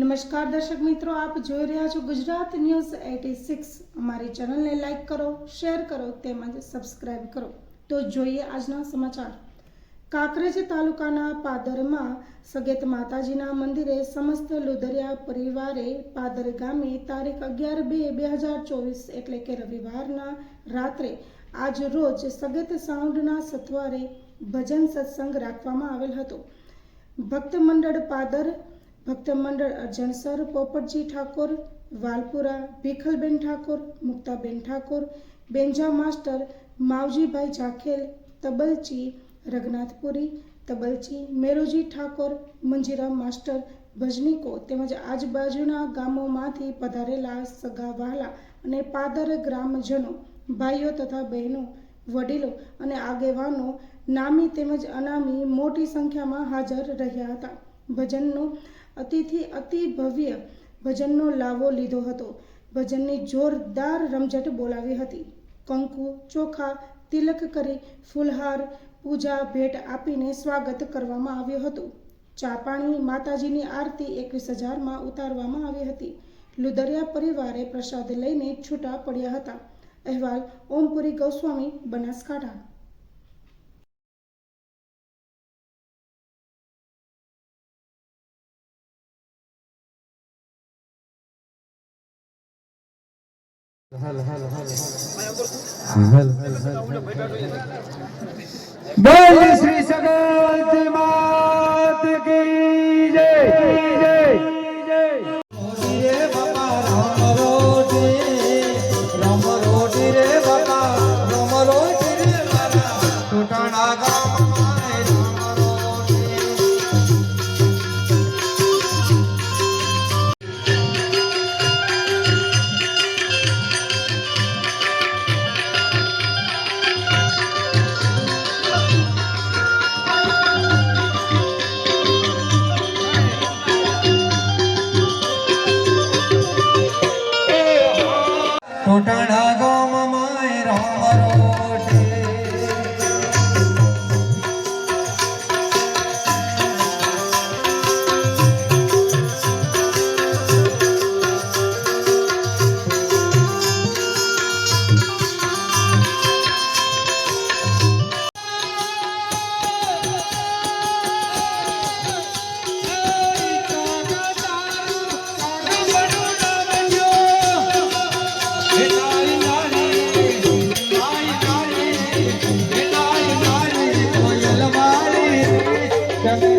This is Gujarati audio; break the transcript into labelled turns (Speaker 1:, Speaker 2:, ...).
Speaker 1: નમસ્કાર દર્શક મિત્રો, આપ જોઈ રહ્યા છો ગુજરાત ન્યૂઝ એટી સિક્સ. અમારી ચેનલને લાઇક કરો, શેર કરો તેમજ સબસ્ક્રાઇબ કરો. તો જોઈએ આજના સમાચાર. કાંકરેજ તાલુકાના પાદરમાં સગેત માતાજીના મંદિરે સમસ્ત લુધરિયા પરિવારે પાદર ગામે તારીખ અગિયાર બે બે હજાર ચોવીસ, એટલે કે રવિવારના રાત્રે આજ રોજ સગેત સાઉન્ડના સથવારે ભજન સત્સંગ રાખવામાં આવેલ હતો. ભક્ત મંડળ પાદર ભક્ત મંડળ અજણસર પોપટજી ઠાકોર, વાલપુરા ભીખલબેન ઠાકોર, મુક્તાબેન ઠાકોર બેન્જા માસ્ટર માવજીભાઈ જાખેલ, તબલચી રઘનાથપુરી, તબલચી મેરોજી ઠાકોર મંજીરામ માસ્ટર ભજનીકો તેમજ આજુબાજુના ગામોમાંથી પધારેલા સગા વહાલા અને પાદર ગ્રામજનો, ભાઈઓ તથા બહેનો, વડીલો અને આગેવાનો નામી તેમજ અનામી મોટી સંખ્યામાં હાજર રહ્યા હતા. ભજનનો અતિથિ અતિ ભવ્ય ભજનનો લાવો લીધો હતો. ભજનની જોરદાર રમઝટ બોલાવી હતી. કંકુ, ચોખા, તિલક કરી ફૂલહાર, પૂજા, ભેટ આપીને સ્વાગત કરવામાં આવ્યું હતું. ચા પાણી માતાજીની આરતી એકવીસ હજારમાં ઉતારવામાં આવી હતી. લુદરિયા પરિવારે પ્રસાદ લઈને છૂટા પડ્યા હતા. અહેવાલ, ઓમપુરી ગૌસ્વામી, બનાસકાંઠા.
Speaker 2: બોલ શ્રી સગવતી માત કી જય જય. Gracias.